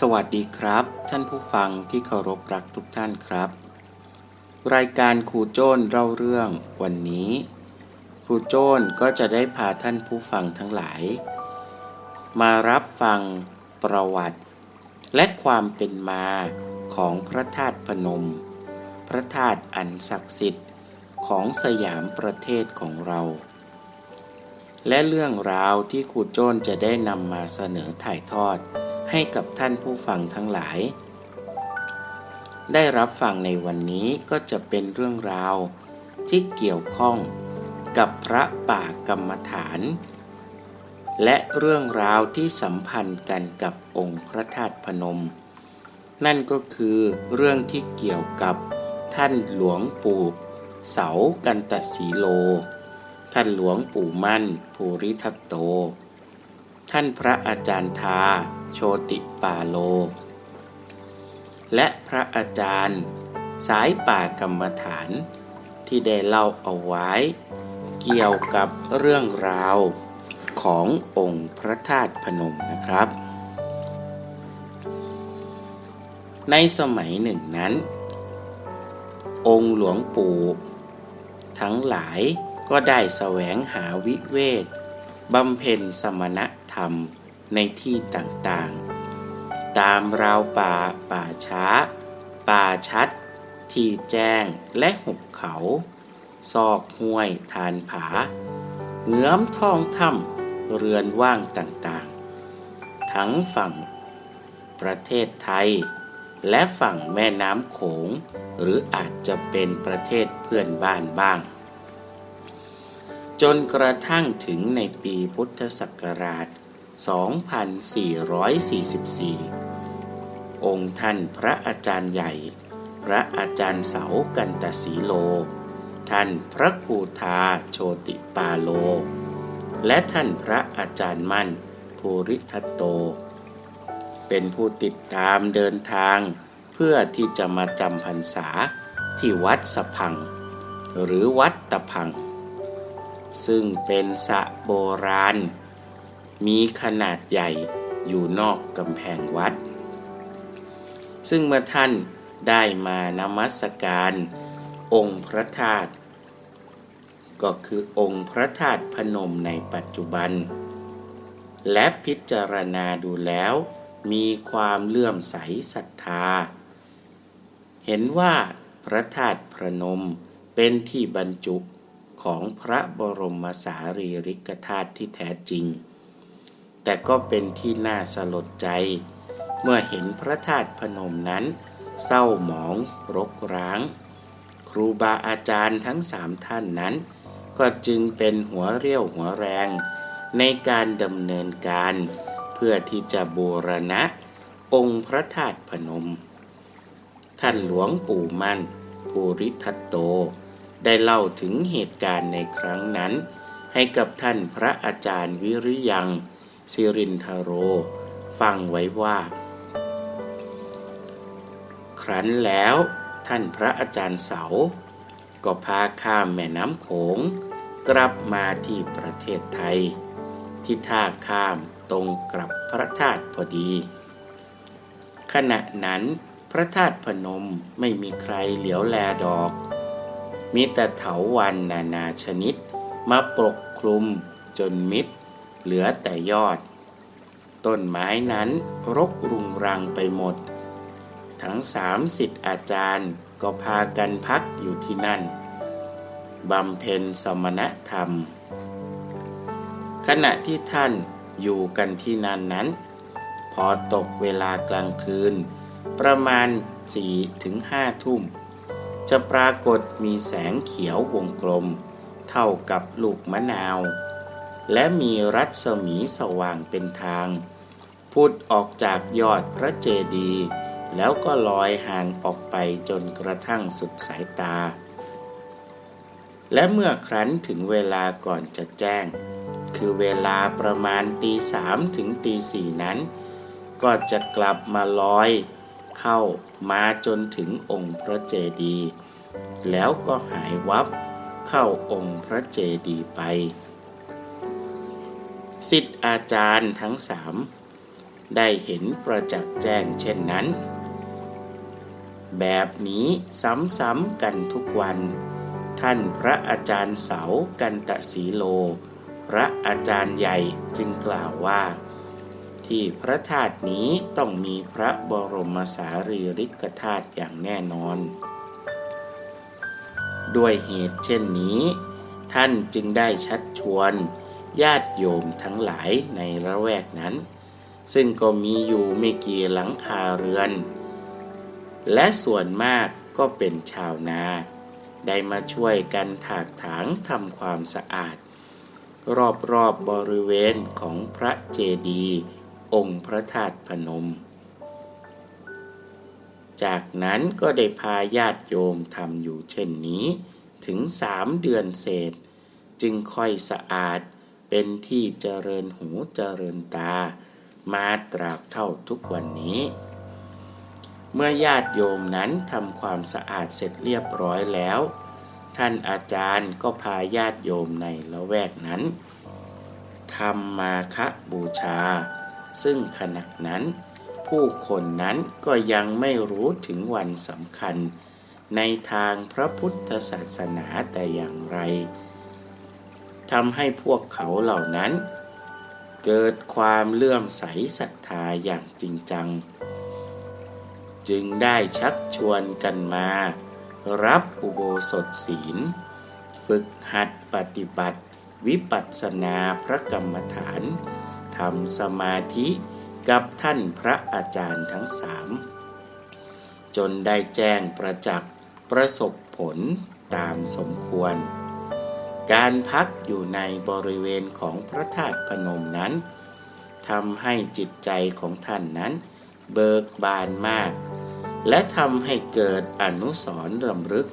สวัสดีครับ ท่านผู้ฟังที่เคารพรักทุกท่านครับ รายการครูโจ้นเล่าเรื่องวันนี้ ครูโจ้นก็จะได้พาท่านผู้ฟังทั้งหลาย มารับฟังประวัติ และความเป็นมาของพระธาตุพนม พระธาตุอันศักดิ์สิทธิ์ของสยามประเทศของเรา และเรื่องราวที่ครูโจ้นจะได้นำมาเสนอถ่ายทอด ให้กับท่านผู้ฟังทั้งหลาย ได้รับฟังในวันนี้ก็จะเป็นเรื่องราวที่เกี่ยวข้องกับพระป่ากรรมฐาน และเรื่องราวที่สัมพันธ์กันกับองค์พระธาตุพนม นั่นก็คือเรื่องที่เกี่ยวกับท่านหลวงปู่เสากันตสีโล ท่านหลวงปู่มั่นภูริทัตโต ท่านพระอาจารย์ทา โชติปาโล และพระอาจารย์ สายป่ากรรมฐาน ที่ได้เล่าเอาไว้ เกี่ยวกับเรื่องราวขององค์พระธาตุพนมนะครับ ในสมัยหนึ่งนั้น องค์หลวงปู่ทั้งหลายก็ได้แสวงหาวิเวก บำเพ็ญสมณธรรมในที่ต่างๆ ตามราวป่าป่าช้า ป่าชัด ที่แจ้งและหุบเขา ซอกห้วยทานผา เงื้อมท้องถ้ำเรือนว่างต่างๆ ทั้งฝั่งประเทศไทย และฝั่งแม่น้ำโขง หรืออาจจะเป็นประเทศเพื่อนบ้านบ้าง จนกระทั่งถึงในปีพุทธศักราช 2444 องค์ท่านพระอาจารย์ใหญ่ พระอาจารย์เสากันตสีโล ท่านพระครูทาโชติปาโล และท่านพระอาจารย์มั่นภูริทัตโต เป็นผู้ติดตามเดินทางเพื่อที่จะมาจำพรรษาที่วัดสะพัง หรือวัดตะพัง ซึ่งเป็นสระโบราณ มีขนาดใหญ่อยู่นอกกำแพงวัด ซึ่งเมื่อท่านได้มานมัสการองค์พระธาตุก็คือองค์พระธาตุพนมในปัจจุบัน และพิจารณาดูแล้ว มีความเลื่อมใสศรัทธา เห็นว่าพระธาตุพนมเป็นที่บรรจุ ของพระบรมสารีริกธาตุที่แท้จริง แต่ก็เป็นที่น่าสลดใจ เมื่อเห็นพระธาตุพนมนั้น เศร้าหมองรกร้าง ครูบาอาจารย์ทั้งสามท่านนั้น ก็จึงเป็นหัวเรี่ยวหัวแรง ในการดำเนินการ เพื่อที่จะบูรณะ องค์พระธาตุพนม ท่านหลวงปู่มั่นภูริทัตโต ได้เล่าถึงเหตุการณ์ในครั้งนั้น ให้กับท่านพระอาจารย์วิริยังสิรินทโร ฟังไว้ว่า ครั้นแล้วท่านพระอาจารย์เสา ก็พาข้ามแม่น้ำโขง กลับมาที่ประเทศไทย ที่ท่าข้ามตรงกับพระธาตุพอดี ขณะนั้นพระธาตุพนมไม่มีใครเหลียวแลดอก มีแต่เถาวันนานาชนิด มาปกคลุมจนมิด เหลือแต่ยอด ต้นไม้นั้นรกรุงรังไปหมด ทั้งสามสิทธิ์อาจารย์ก็พากันพักอยู่ที่นั่น บำเพ็ญสมณธรรม ขณะที่ท่านอยู่กันที่นั่นนั้น พอตกเวลากลางคืน ประมาณสี่ถึงห้าทุ่ม จะปรากฏมีแสงเขียววงกลม เท่ากับลูกมะนาว และมีรัศมีสว่างเป็นทาง พุดออกจากยอดพระเจดีย์แล้วก็ลอยห่างออกไปจนกระทั่งสุดสายตา และเมื่อครั้นถึงเวลาก่อนจะแจ้ง คือเวลาประมาณตีสามถึงตีสี่นั้น ก็จะกลับมาลอยเข้า มาจนถึงองค์พระเจดีย์แล้วก็หายวับเข้าองค์พระเจดีย์ไปสิทธิอาจารย์ทั้งสามได้เห็นประจักษ์แจ้งเช่นนั้น แบบนี้ซ้ำๆกันทุกวัน ท่านพระอาจารย์เสากันตะสีโล พระอาจารย์ใหญ่จึงกล่าวว่า ที่พระธาตุนี้ต้องมีพระบรมสารีริกธาตุอย่างแน่นอน ด้วยเหตุเช่นนี้ ท่านจึงได้ชัดชวน ญาติโยมทั้งหลายในละแวกนั้น ซึ่งก็มีอยู่ไม่กี่หลังคาเรือน และส่วนมากก็เป็นชาวนา ได้มาช่วยกันถากถางทำความสะอาดรอบๆบบริเวณของพระเจดีย์ องค์พระธาตุพนม จากนั้นก็ได้พาญาติโยมทำอยู่เช่นนี้ถึงสามเดือนเศษ จึงค่อยสะอาดเป็นที่เจริญหูเจริญตา มาตราบเท่าทุกวันนี้ เมื่อญาติโยมนั้นทำความสะอาดเสร็จเรียบร้อยแล้ว ท่านอาจารย์ก็พาญาติโยมในละแวกนั้นทำมาคะบูชา ซึ่งขณะนั้น ผู้คนนั้นก็ยังไม่รู้ถึงวันสำคัญ ในทางพระพุทธศาสนาแต่อย่างไรทำให้พวกเขาเหล่านั้น เกิดความเลื่อมใสศรัทธาอย่างจริงจัง จึงได้ชักชวนกันมา รับอุโบสถศีล ฝึกหัดปฏิบัติวิปัสสนาพระกรรมฐาน ทำสมาธิกับท่านพระอาจารย์ทั้งสามจนได้แจ้งประจักษ์ประสบผลตามสมควร การพักอยู่ในบริเวณของพระธาตุพนมนั้นทำให้จิตใจของท่านนั้น เบิกบานมาก และทำให้เกิดอนุสรณ์รำลึก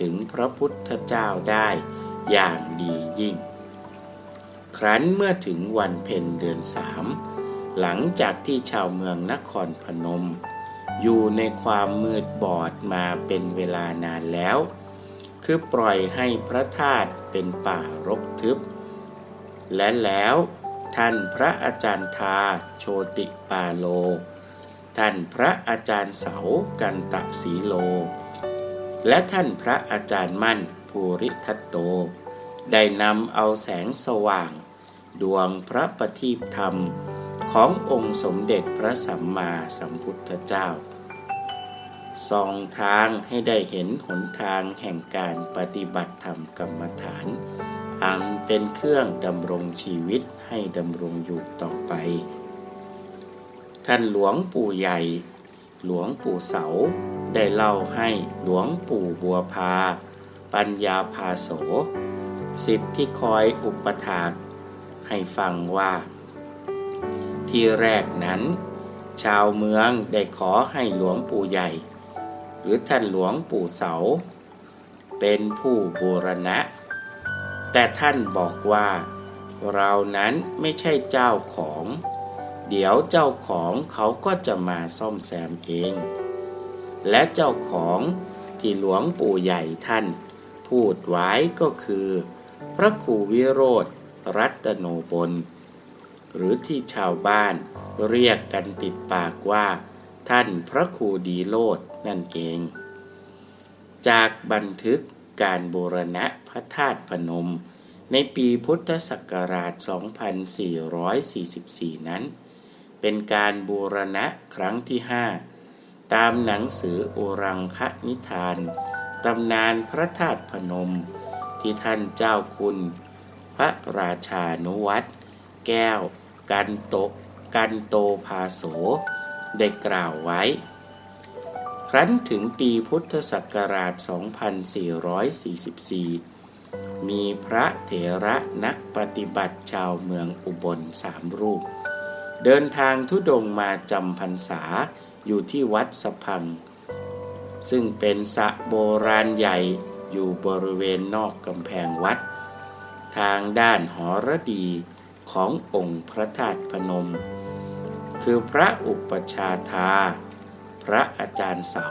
ถึงพระพุทธเจ้าได้อย่างดียิ่ง ครั้นเมื่อถึงวันเพ็ญเดือนสามหลังจากที่ชาวเมืองนครพนม อยู่ในความมืดบอดมาเป็นเวลานานแล้ว คือปล่อยให้พระธาตุเป็นป่ารกทึบ และแล้วท่านพระอาจารย์ทาโชติปาโล ท่านพระอาจารย์เสากันตะสีโล และท่านพระอาจารย์มั่นภูริทัตโต ได้นำเอาแสงสว่าง ดวงพระปฏิธรรมขององค์สมเด็จพระสัมมาสัมพุทธเจ้าส่องทางให้ได้เห็นหนทางแห่งการปฏิบัติธรรมกรรมฐาน อันเป็นเครื่องดำรงชีวิตให้ดำรงอยู่ต่อไป ท่านหลวงปู่ใหญ่ หลวงปู่เสา ได้เล่าให้หลวงปู่บัวพา ปัญญาพาโสสิทธิ์ที่คอยอุปถาก ให้ฟังว่า ที่แรกนั้น ชาวเมืองได้ขอให้หลวงปู่ใหญ่ หรือท่านหลวงปู่เสา เป็นผู้บูรณะ แต่ท่านบอกว่า เรานั้นไม่ใช่เจ้าของ เดี๋ยวเจ้าของเขาก็จะมาซ่อมแซมเอง และเจ้าของที่หลวงปู่ใหญ่ท่าน พูดไว้ก็คือ พระครูวิโรธ รัตโนบล หรือที่ชาวบ้านเรียกกันติดปากว่า ท่านพระครูดีโลดนั่นเอง จากบันทึกการบูรณะพระธาตุพนม ในปีพุทธศักราช 2444 นั้น เป็นการบูรณะครั้งที่ 5 ตามหนังสืออรังคนิทานตำนานพระธาตุพนม ที่ท่านเจ้าคุณ ระราชานุวัตรแก้ว กันโตกันโตภาโส ได้กล่าวไว้ ครั้นถึงปีพุทธศักราช 2444 มีพระเถระนักปฏิบัติชาวเมืองอุบลสามรูป เดินทางทุดงมาจำพรรษาอยู่ที่วัดสะพัง ซึ่งเป็นสระโบราณใหญ่อยู่บริเวณนอกกำแพงวัด ทางด้านหอระดีขององค์พระธาตุพนม คือพระอุปชาธา พระอาจารย์เสา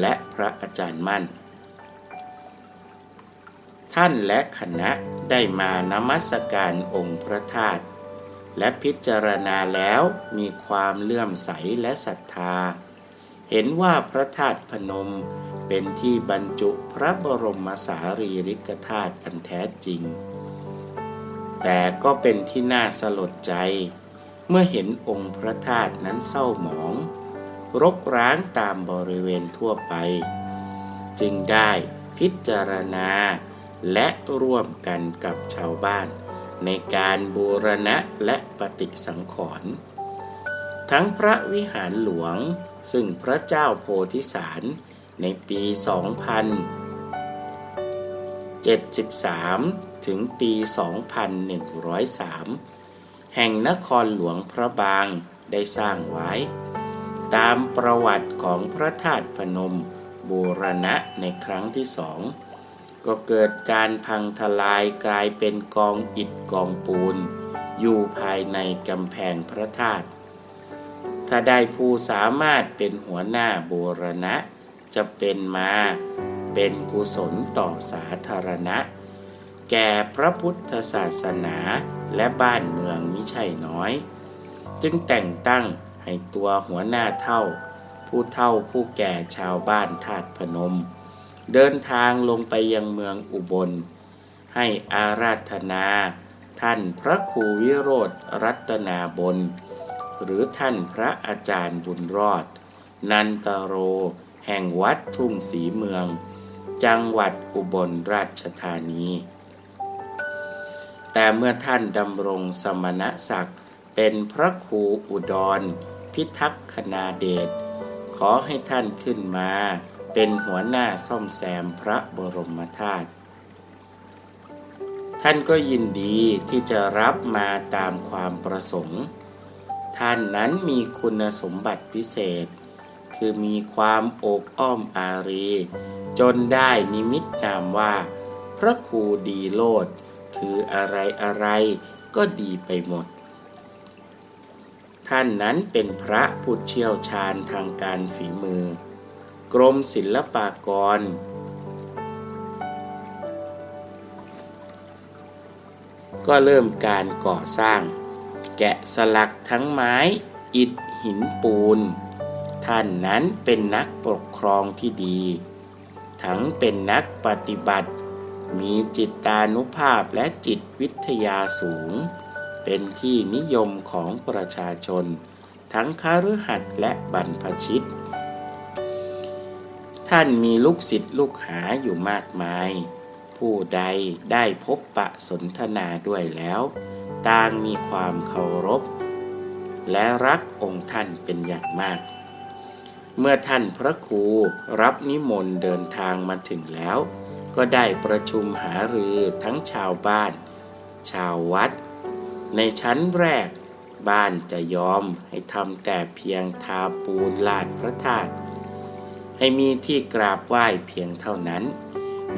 และพระอาจารย์มั่น ท่านและคณะได้มานมัสการองค์พระธาตุและพิจารณาแล้วมีความเลื่อมใสและศรัทธา เห็นว่าพระธาตุพนมเป็นที่บรรจุพระบรมสารีริกธาตุอันแท้จริง แต่ก็เป็นที่น่าสลดใจ เมื่อเห็นองค์พระธาตุนั้นเศร้าหมอง รกร้างตามบริเวณทั่วไป จึงได้พิจารณา และร่วมกันกับชาวบ้าน ในการบูรณะและปฏิสังขรณ์ทั้งพระวิหารหลวงซึ่งพระเจ้าโพธิสารในปี 2073 ถึงปี 2103 แห่งนครหลวงพระบางได้สร้างไว้ ตามประวัติของพระธาตุพนมบูรณะในครั้งที่สองก็เกิดการพังทลายกลายเป็นกองอิฐกองปูน อยู่ภายในกำแพงพระธาตุถ้าได้ผู้สามารถเป็นหัวหน้าบูรณะ จะเป็นมาเป็นกุศลต่อสาธารณะ แก่พระพุทธศาสนาและบ้านเมืองมิใช่น้อย จึงแต่งตั้งให้ตัวหัวหน้าเท่า ผู้เท่าผู้แก่ชาวบ้านธาตุพนม เดินทางลงไปยังเมืองอุบล ให้อาราธนา ท่านพระครูวิโรธรัตนาบน หรือท่านพระอาจารย์บุญรอด นันตโร แห่งวัดทุ่งสีเมือง จังหวัดอุบลราชธานี แต่เมื่อท่านดำรงสมณศักดิ์เป็นพระครูอุดร พิทักษ์คณาเดชขอให้ท่านขึ้นมา เป็นหัวหน้าซ่อมแซมพระบรมธาตุท่านก็ยินดีที่จะรับมาตามความประสงค์ ท่านนั้นมีคุณสมบัติพิเศษ คือมีความอบอ้อมอารี จนได้นิมิตนามว่า พระครูดีโลด คืออะไรอะไรก็ดีไปหมด ท่านนั้นเป็นพระผู้เชี่ยวชาญทางการฝีมือ กรมศิลปากร ก็เริ่มการก่อสร้าง แกะสลักทั้งไม้ อิฐหินปูน ท่านนั้นเป็นนักปกครองที่ดี ทั้งเป็นนักปฏิบัติ มีจิตตานุภาพและจิตวิทยาสูง เป็นที่นิยมของประชาชน ทั้งคาฤหัสถ์และบรรพชิต ท่านมีลูกศิษย์ลูกหาอยู่มากมาย ผู้ใดได้พบปะสนทนาด้วยแล้ว ต่างมีความเคารพ และรักองค์ท่านเป็นอย่างมากเมื่อท่านพระครูรับนิมนต์เดินทางมาถึงแล้ว ก็ได้ประชุมหารือทั้งชาวบ้าน ชาววัด ในชั้นแรก บ้านจะยอมให้ทำแต่เพียงทาปูนลาดพระธาตุให้มีที่กราบไหว้เพียงเท่านั้น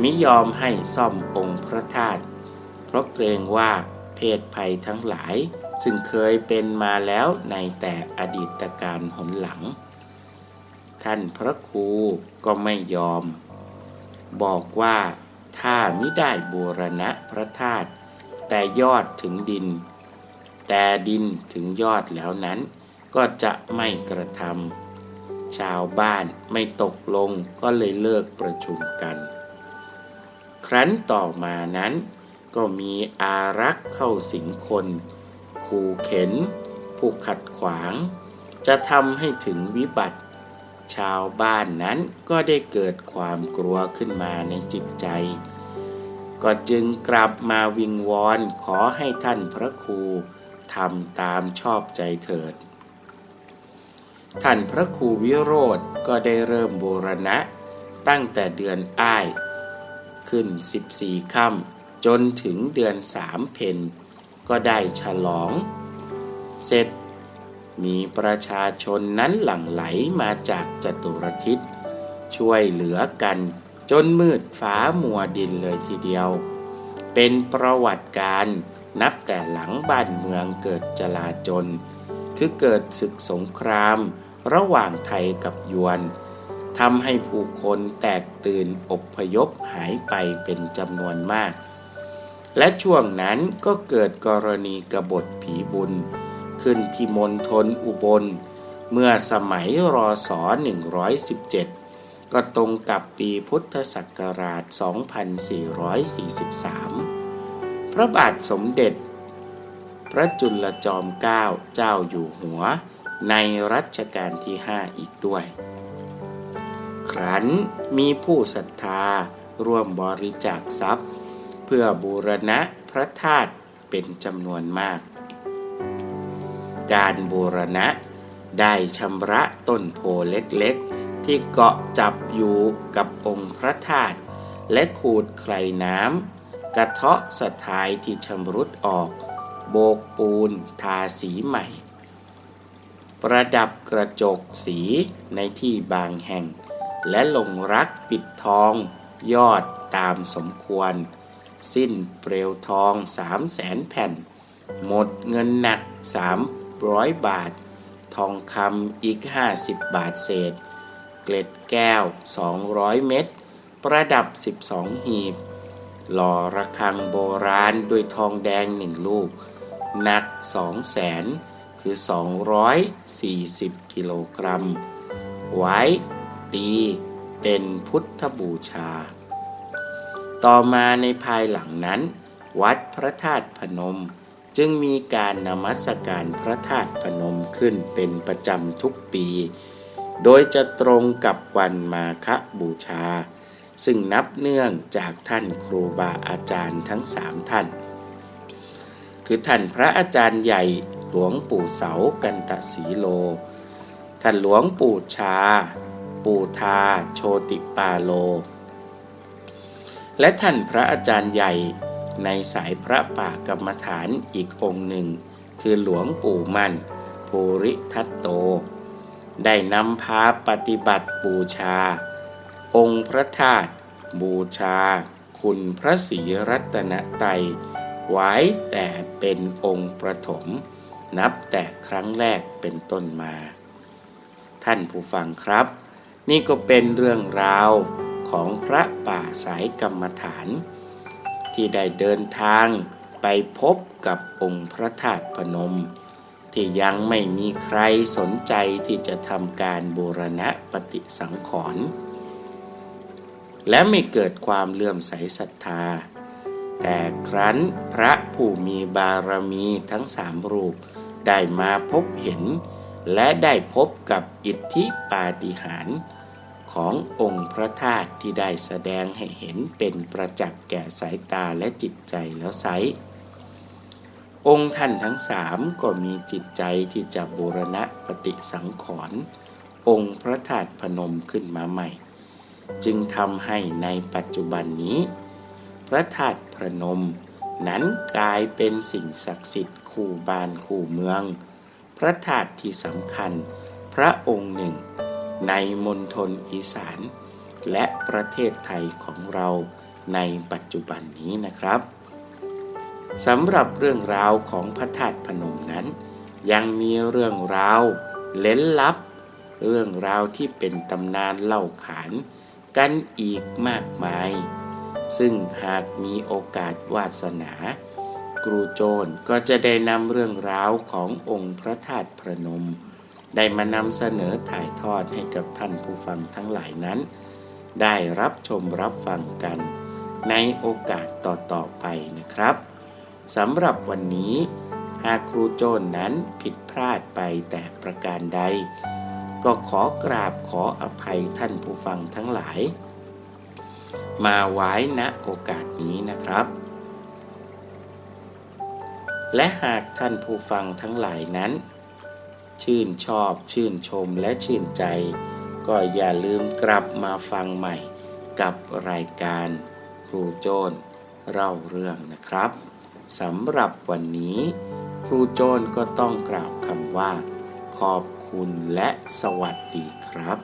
มิยอมให้ซ่อมองค์พระธาตุเพราะเกรงว่าเพศภัยทั้งหลาย ซึ่งเคยเป็นมาแล้วในแต่อดีตการหนหลัง ท่านพระครูก็ไม่ยอม บอกว่าถ้าไม่ได้บูรณะพระธาตุแต่ยอดถึงดิน แต่ดินถึงยอดแล้วนั้น ก็จะไม่กระทำชาวบ้านไม่ตกลงก็เลยเลิกประชุมกัน ครั้นต่อมานั้น ก็มีอารักษ์เข้าสิงคนขู่เข็น ผู้ขัดขวาง จะทำให้ถึงวิบัติ ชาวบ้านนั้นก็ได้เกิดความกลัวขึ้นมาในจิตใจ ก็จึงกลับมาวิงวอนขอให้ท่านพระครูทำตามชอบใจเถิด ท่านพระครูวิโรธก็ได้เริ่มบูรณะตั้งแต่เดือนอ้าย ขึ้น 14ค่ำจนถึงเดือนสามเพนก็ได้ฉลอง เสร็จ มีประชาชนนั้นหลั่งไหลมาจากจตุรทิศ ช่วยเหลือกันจนมืดฟ้ามัวดินเลยทีเดียว เป็นประวัติการนับแต่หลังบ้านเมืองเกิดจลาจลคือเกิดศึกสงครามระหว่างไทยกับยวนทำให้ผู้คนแตกตื่นอบพยพหายไปเป็นจำนวนมาก และช่วงนั้นก็เกิดกรณีกบฏผีบุญ ขึ้นที่มณฑลอุบล เมื่อสมัยรอศ117 ก็ตรงกับปีพุทธศักราช 2443 พระบาทสมเด็จ พระจุลจอมเกล้าเจ้าอยู่หัว ในรัชกาลที่ 5 อีกด้วย ครั้นมีผู้ศรัทธาร่วมบริจาคทรัพย์ เพื่อบูรณะพระธาตุเป็นจำนวนมาก การบูรณะ ได้ชำระต้นโพเล็กๆ ที่เกาะจับอยู่กับองค์พระธาตุและขูดไคลน้ำกระเทาะสถายที่ชำรุดออก โบกปูนทาสีใหม่ ประดับกระจกสีในที่บางแห่ง และลงรักปิดทองยอดตามสมควร สิ้นเปลวทองสามแสนแผ่น หมดเงินหนักสาม ร้อยบาท ทองคำอีกห้าสิบบาทเศษ เกล็ดแก้วสองร้อยเม็ด ประดับสิบสองหีบ หล่อระฆังโบราณด้วยทองแดงหนึ่งลูก หนักสองแสน คือ 240 กิโลกรัม ไว้ ตีเป็นพุทธบูชา ต่อมาในภายหลังนั้น วัดพระธาตุพนม จึงมีการนมัสการพระธาตุพนมขึ้นเป็นประจำทุกปี โดยจะตรงกับวันมาฆบูชา ซึ่งนับเนื่องจากท่านครูบาอาจารย์ทั้งสามท่าน คือท่านพระอาจารย์ใหญ่หลวงปู่เสากันตะสีโล ท่านหลวงปู่ชา ปู่ทา โชติปาโล และท่านพระอาจารย์ใหญ่ ในสายพระป่ากรรมฐานอีกองค์หนึ่ง คือหลวงปู่มั่นภูริทัตโต ได้นำพาปฏิบัติบูชา องค์พระธาตุบูชา คุณพระศรีรัตนไตรัยไว้แต่เป็นองค์ประถม นับแต่ครั้งแรกเป็นต้นมา ท่านผู้ฟังครับ นี่ก็เป็นเรื่องราวของพระป่าสายกรรมฐาน ที่ได้เดินทางไปพบกับองค์พระธาตุพนม ที่ยังไม่มีใครสนใจที่จะทำการบูรณะปฏิสังขรณ์และไม่เกิดความเลื่อมใสศรัทธา แต่ครั้นพระผู้มีบารมีทั้งสามรูปได้มาพบเห็น และได้พบกับอิทธิปาฏิหาริย์ ขององค์พระธาตุที่ได้แสดงให้เห็นเป็นประจักษ์แก่สายตาและจิตใจแล้วไซองค์ท่านทั้งสามก็มีจิตใจที่จะบูรณะปฏิสังขรณ์องค์พระธาตุพนมขึ้นมาใหม่ จึงทำให้ในปัจจุบันนี้ พระธาตุพนม นั้นกลายเป็นสิ่งศักดิ์สิทธิ์คู่บ้านคู่เมือง พระธาตุที่สำคัญ พระองค์หนึ่ง ในมณฑลอีสาน และประเทศไทยของเราในปัจจุบันนี้นะครับสำหรับเรื่องราวของพระธาตุพนมนั้น ยังมีเรื่องราวเล้นลับ เรื่องราวที่เป็นตำนานเล่าขานกันอีกมากมาย ซึ่งหากมีโอกาสวาสนา ครูโจรก็จะได้นำเรื่องราวขององค์พระธาตุพนม ได้มานำเสนอถ่ายทอดให้กับท่านผู้ฟังทั้งหลายนั้น ได้รับชมรับฟังกันในโอกาสต่อๆไปนะครับสำหรับวันนี้ หากครูโจนนั้นผิดพลาดไปแต่ประการใด ก็ขอกราบขออภัยท่านผู้ฟังทั้งหลาย มาไว้ณโอกาสนี้นะครับ และหากท่านผู้ฟังทั้งหลายนั้น ชื่นชอบ ชื่นชมและชื่นใจ ก็อย่าลืมกลับมาฟังใหม่ กับรายการครูโจนเล่าเรื่องนะครับสำหรับวันนี้ ครูโจนก็ต้องกล่าวคำว่า ขอบคุณและสวัสดีครับ